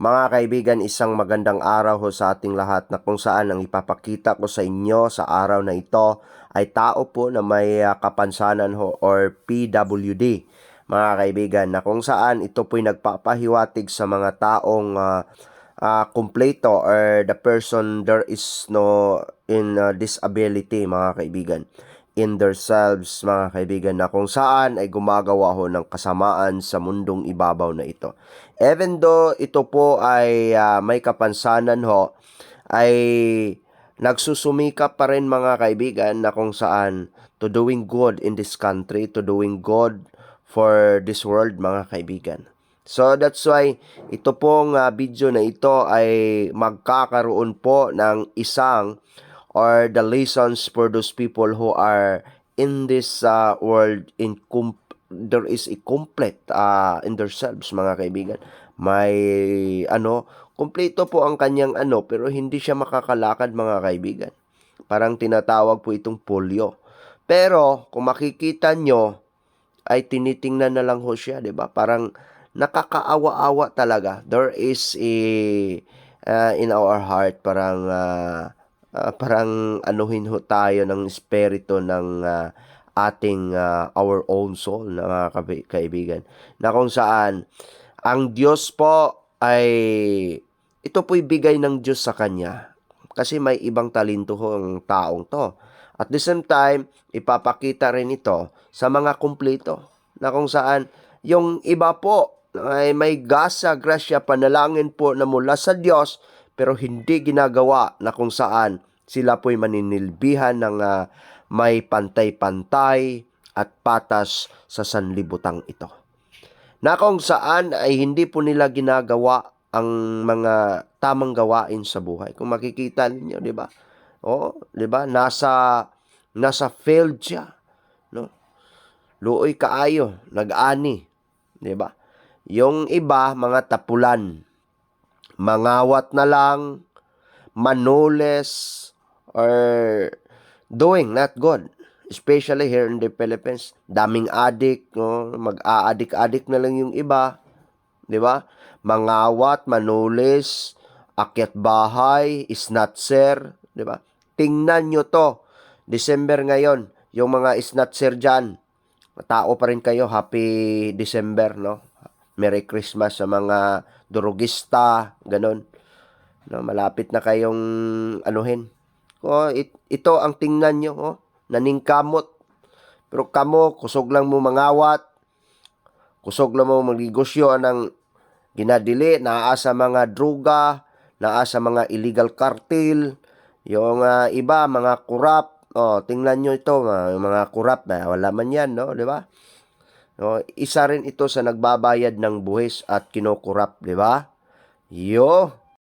Mga kaibigan, isang magandang araw ho sa ating lahat na kung saan ang ipapakita ko sa inyo sa araw na ito ay tao po na may ah, kapansanan ho or PWD. Mga kaibigan, na kung saan ito po'y nagpapahiwatig sa mga taong ah, ah, kumpleto or the person there is no in ah, disability mga kaibigan in themselves mga kaibigan na kung saan ay gumagawa ho ng kasamaan sa mundong ibabaw na ito. Even though ito po ay ah, may kapansanan ho, ay nagsusumikap pa rin mga kaibigan na kung saan to doing good in this country, to doing good for this world mga kaibigan. So that's why ito pong ah, video na ito ay magkakaroon po ng isang or the lessons for those people who are in this uh, world in there is a complete uh, in themselves mga kaibigan. May ano kumpleto po ang kanyang ano pero hindi siya makakalakad mga kaibigan. Parang tinatawag po itong polio. Pero kung makikita nyo ay tinitingnan na lang ho siya 'di ba? Parang nakakaawa-awa talaga. There is a uh, in our heart parang uh, ah, parang anuhin ho tayo ng espiritu ng ah, ating ah, our own soul na mga kaibigan. Na kung saan ang Diyos po ay ito po'y bigay ng Diyos sa kanya. Kasi may ibang talento ho ang taong to. At the same time ipapakita rin ito sa mga kumpleto na kung saan yung iba po ay may gasa, grasya, panalangin po na mula sa Diyos pero hindi ginagawa na kung saan sila po'y maninilbihan ng ah, may pantay-pantay at patas sa sanlibutang ito. Na kung saan ay hindi po nila ginagawa ang mga tamang gawain sa buhay. Kung makikita ninyo, 'di ba? Oh, 'di ba? Nasa nasa failed siya, no? Luoy kaayo, nag-ani, 'di ba? Yung iba mga tapulan, mangawat na lang, manules, or doing not good. Especially here in the Philippines, daming adik, no? mag-aadik-adik na lang yung iba, 'di ba? Mangawat, manulis, akyat bahay, snatcher, 'di ba? Tingnan nyo to. December ngayon, yung mga snatcher diyan. Tao pa rin kayo, happy December, no? Merry Christmas sa mga durugista, ganon. No, malapit na kayong anuhin. Oh, it, ito ang tingnan nyo, oh, naningkamot. Pero kamo, kusog lang mo mangawat, kusog lang mo magnegosyo ng ginadili, naa sa mga droga, naa sa mga illegal cartel, yung ah, iba, mga kurap, oh, tingnan nyo ito, mga, mga kurap, wala man yan, no, di ba? No, isa rin ito sa nagbabayad ng buhis at kinokurap, di ba? Yo,